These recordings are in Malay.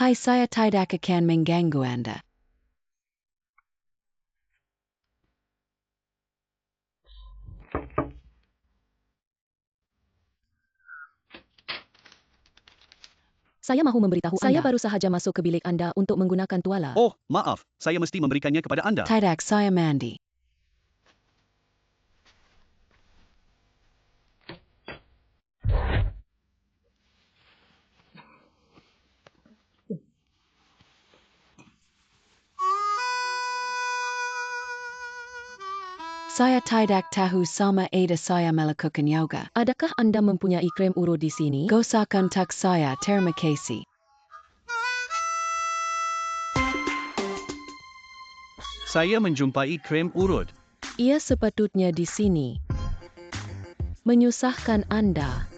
Hai saya tidak akan mengganggu Anda. Saya mahu memberitahu Saya Anda. baru sahaja masuk ke bilik Anda untuk menggunakan tuala. Oh, maaf. Saya mesti memberikannya kepada anda. Tidak saya mandi. Saya tidak tahu sama ada saya melakukan yoga. Adakah Anda mempunyai krem urut di sini? Gosakan tak saya, terima kasih. Saya menjumpai krem urut. Ia sepatutnya di sini. Menyusahkan Anda.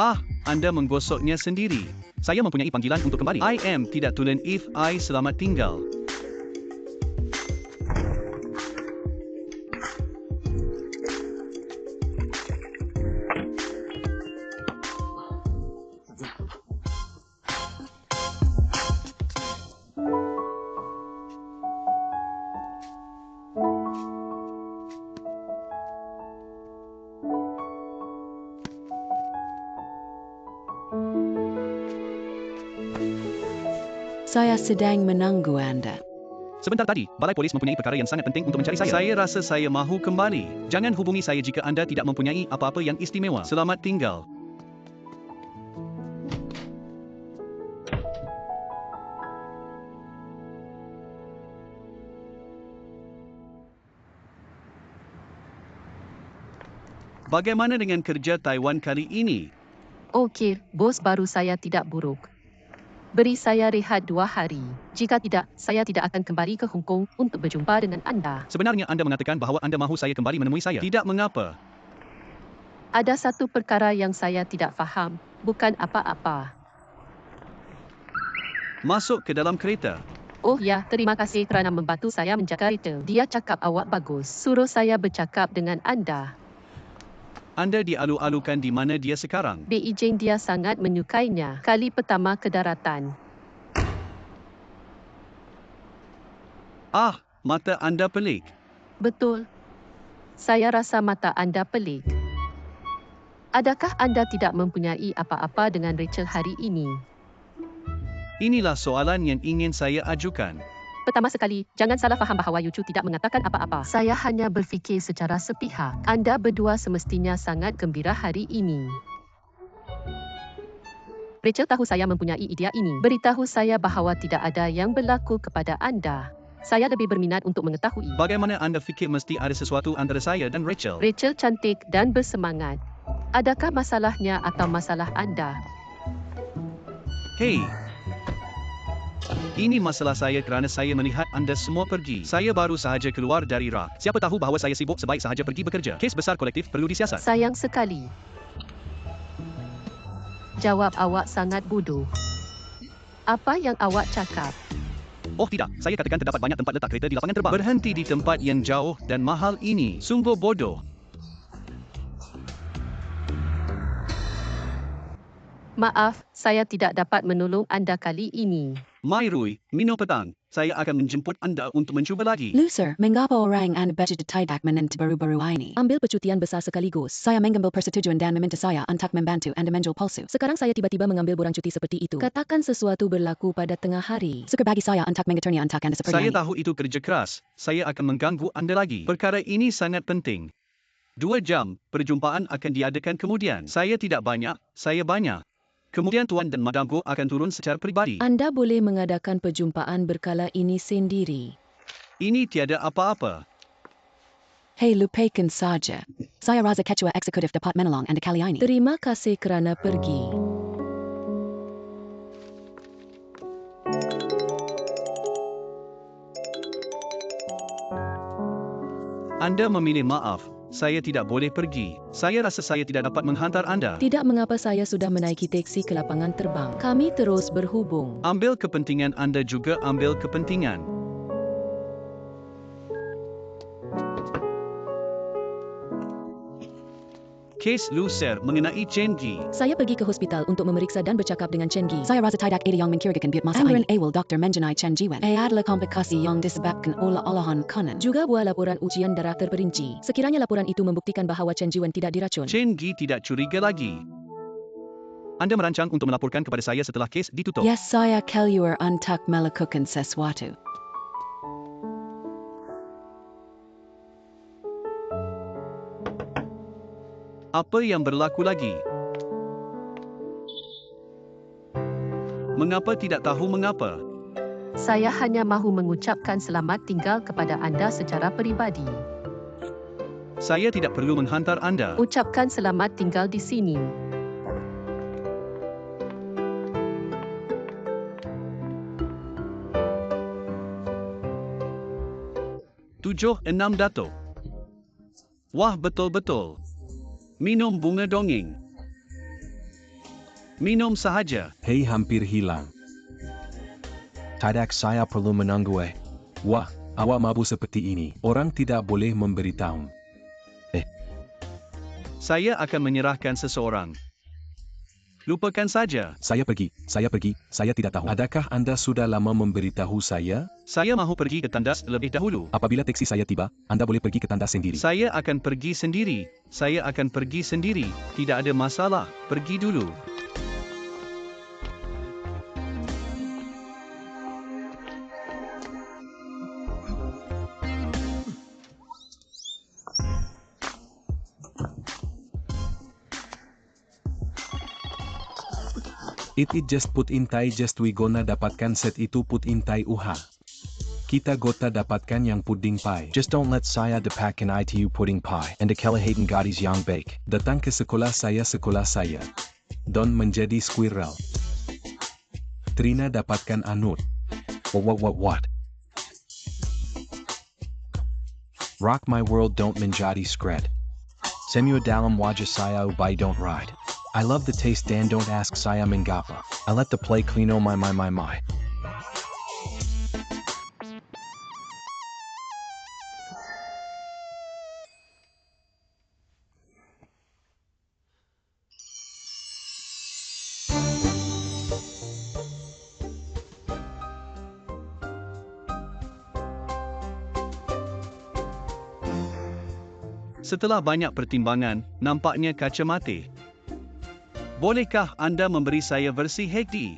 Ah, anda menggosoknya sendiri. Saya mempunyai panggilan untuk kembali. I am tidak tulen if I selamat tinggal. Saya sedang menunggu Anda. Sebentar tadi, balai polis mempunyai perkara yang sangat penting untuk mencari saya. Saya rasa saya mahu kembali. Jangan hubungi saya jika anda tidak mempunyai apa-apa yang istimewa. Selamat tinggal. Bagaimana dengan kerja Taiwan kali ini? Okey, bos baru saya tidak buruk. Beri saya rehat dua hari. Jika tidak, saya tidak akan kembali ke Hong Kong untuk berjumpa dengan anda. Sebenarnya anda mengatakan bahawa anda mahu saya kembali menemui saya. Tidak mengapa. Ada satu perkara yang saya tidak faham. Bukan apa-apa. Masuk ke dalam kereta. Oh ya, terima kasih kerana membantu saya menjaga kereta. Dia cakap awak bagus. Suruh saya bercakap dengan anda. Anda dialu-alukan di mana dia sekarang. Beijing dia sangat menyukainya. Kali pertama ke daratan. Ah, mata anda pelik. Betul. Saya rasa mata anda pelik. Adakah anda tidak mempunyai apa-apa dengan Rachel hari ini? Inilah soalan yang ingin saya ajukan. Pertama sekali, jangan salah faham bahawa Yucu tidak mengatakan apa-apa. Saya hanya berfikir secara sepihak. Anda berdua semestinya sangat gembira hari ini. Rachel tahu saya mempunyai idea ini. Beritahu saya bahawa tidak ada yang berlaku kepada anda. Saya lebih berminat untuk mengetahui. Bagaimana anda fikir mesti ada sesuatu antara saya dan Rachel? Rachel cantik dan bersemangat. Adakah masalahnya atau masalah anda? Hei. Ini masalah saya kerana saya melihat anda semua pergi. Saya baru sahaja keluar dari rak. Siapa tahu bahawa saya sibuk sebaik sahaja pergi bekerja. Kes besar kolektif perlu disiasat. Sayang sekali. Jawab awak sangat bodoh. Apa yang awak cakap? Oh tidak, saya katakan terdapat banyak tempat letak kereta di lapangan terbang. Berhenti di tempat yang jauh dan mahal ini. Sungguh bodoh. Maaf, saya tidak dapat menolong anda kali ini. Mai Rui, Mino Petang. Saya akan menjemput anda untuk mencuba lagi. Loser, mengapa orang Anda budget tidak menentu baru-baru ini? Ambil percutian besar sekaligus. Saya mengambil persetujuan dan meminta saya untuk membantu Anda menjual palsu. Sekarang saya tiba-tiba mengambil borang cuti seperti itu. Katakan sesuatu berlaku pada tengah hari. Sukar bagi saya untuk mengaturnya untuk Anda seperti Saya ini. tahu itu kerja keras. Saya akan mengganggu anda lagi. Perkara ini sangat penting. Dua jam, perjumpaan akan diadakan kemudian. Saya tidak banyak, saya banyak. Kemudian Tuan dan Madam Go akan turun secara peribadi. Anda boleh mengadakan perjumpaan berkala ini sendiri. Ini tiada apa-apa. Hei lupakan saja. Saya rasa ketua eksekutif Departemen Long Anda kali ini. Terima kasih kerana pergi. Anda memilih maaf. Saya tidak boleh pergi. Saya rasa saya tidak dapat menghantar anda. Tidak mengapa saya sudah menaiki teksi ke lapangan terbang. Kami terus berhubung. Ambil kepentingan anda juga ambil kepentingan. Kes Lucer mengenai Chen Gi. Saya pergi ke hospital untuk memeriksa dan bercakap dengan Chen Gi. Saya rasa tidak ada yang mencurigakan biut masa Amaran ini. awal doktor menjenai Chen Jiwen. Eh adalah komplikasi yang disebabkan oleh olahan kanan. Juga buah laporan ujian darah terperinci. Sekiranya laporan itu membuktikan bahawa Chen Jiwen tidak diracun. Chen Gi tidak curiga lagi. Anda merancang untuk melaporkan kepada saya setelah kes ditutup. Yes, saya keluar untuk melakukan sesuatu. Apa yang berlaku lagi? Mengapa tidak tahu mengapa? Saya hanya mahu mengucapkan selamat tinggal kepada anda secara peribadi. Saya tidak perlu menghantar anda. Ucapkan selamat tinggal di sini. Tujuh enam Datuk. Wah betul-betul. Minum bunga dongeng. Minum sahaja. Hei hampir hilang. Tidak saya perlu menunggu eh. Wah, awak mabuk seperti ini. Orang tidak boleh memberitahu. Saya akan menyerahkan seseorang. Lupakan saja. Saya pergi, saya pergi, saya tidak tahu. Adakah anda sudah lama memberitahu saya? Saya mahu pergi ke tandas lebih dahulu. Apabila teksi saya tiba, anda boleh pergi ke tandas sendiri. Saya akan pergi sendiri. Saya akan pergi sendiri. Tidak ada masalah. Pergi dulu. It it just put in tai just we gonna dapatkan set itu put in tai uha. Kita gota dapatkan yang pudding pie. Just don't let saya dapakan ITU pudding pie. And Hayden Gadis yang bake. Datang ke sekolah saya sekolah saya. Don menjadi squirrel. Trina dapatkan anut. What what what what? Rock my world don't menjadi scred. Semua dalam wajah saya ubai oh, don't ride. I love the taste Dan don't ask saya mengapa. I let the play clean oh my my my my. Setelah banyak pertimbangan, nampaknya kaca mati. Bolehkah anda memberi saya versi HD?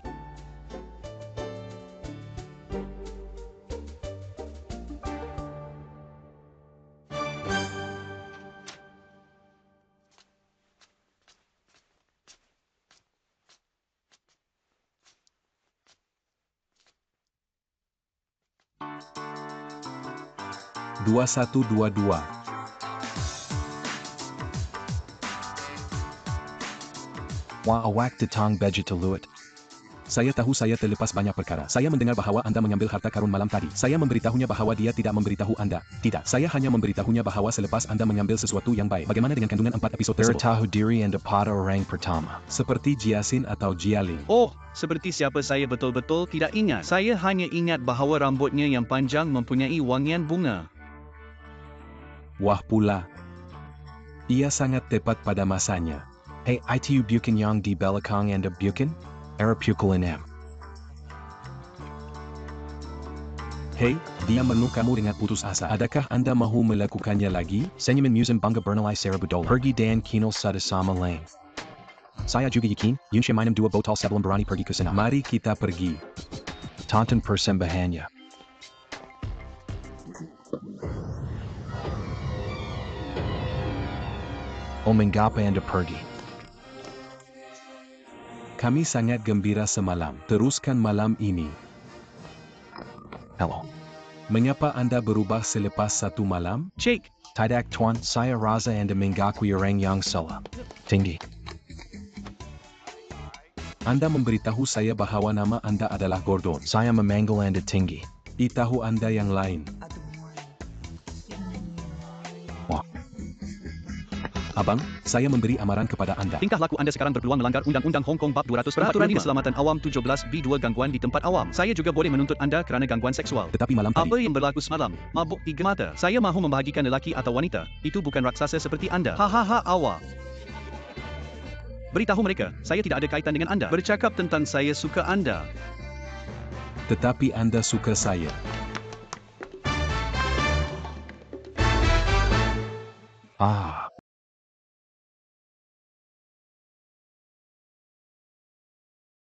Dua satu dua dua. Wah awak detang begitaluit. Saya tahu saya terlepas banyak perkara. Saya mendengar bahawa Anda mengambil harta karun malam tadi. Saya memberitahunya bahawa dia tidak memberitahu Anda. Tidak. Saya hanya memberitahunya bahawa selepas Anda mengambil sesuatu yang baik. Bagaimana dengan kandungan empat episod tersebut? Tahu diri and pada orang pertama. Seperti Jiasin atau Jialing. Oh, seperti siapa saya betul-betul tidak ingat. Saya hanya ingat bahawa rambutnya yang panjang mempunyai wangian bunga. Wah pula. Ia sangat tepat pada masanya. Hey, itu bukan yang di belakang anda bukan? Era pukulan M. Hei, dia menuk kamu dengan putus asa. Adakah Anda mahu melakukannya lagi? Senyuman musim bangga bernilai Sarabudola. Pergi dan kinol sada sama lain. Saya juga yakin, yun siya minum dua botol sebelum berani pergi ke sana. Mari kita pergi. Tonton persembahannya. O mengapa anda pergi? Kami sangat gembira semalam. Teruskan malam ini. Hello. Mengapa Anda berubah selepas satu malam? Cik, Tidak tuan, saya rasa anda mengakui orang yang salah. Tinggi. Anda memberitahu saya bahawa nama Anda adalah Gordon. Saya memanggil anda tinggi. Itahu Anda yang lain. Abang, saya memberi amaran kepada Anda. tingkah laku anda sekarang berpeluang melanggar Undang-Undang Hong Kong Bab 245. Peraturan Keselamatan Awam 17B2 Gangguan di tempat awam. Saya juga boleh menuntut anda kerana gangguan seksual. Tetapi malam tadi, Apa yang berlaku semalam? Mabuk tiga mata. Saya mahu membahagikan lelaki atau wanita. Itu bukan raksasa seperti anda. Hahaha awak. Beritahu mereka, saya tidak ada kaitan dengan anda. Bercakap tentang saya suka anda. Tetapi Anda suka saya. Ah.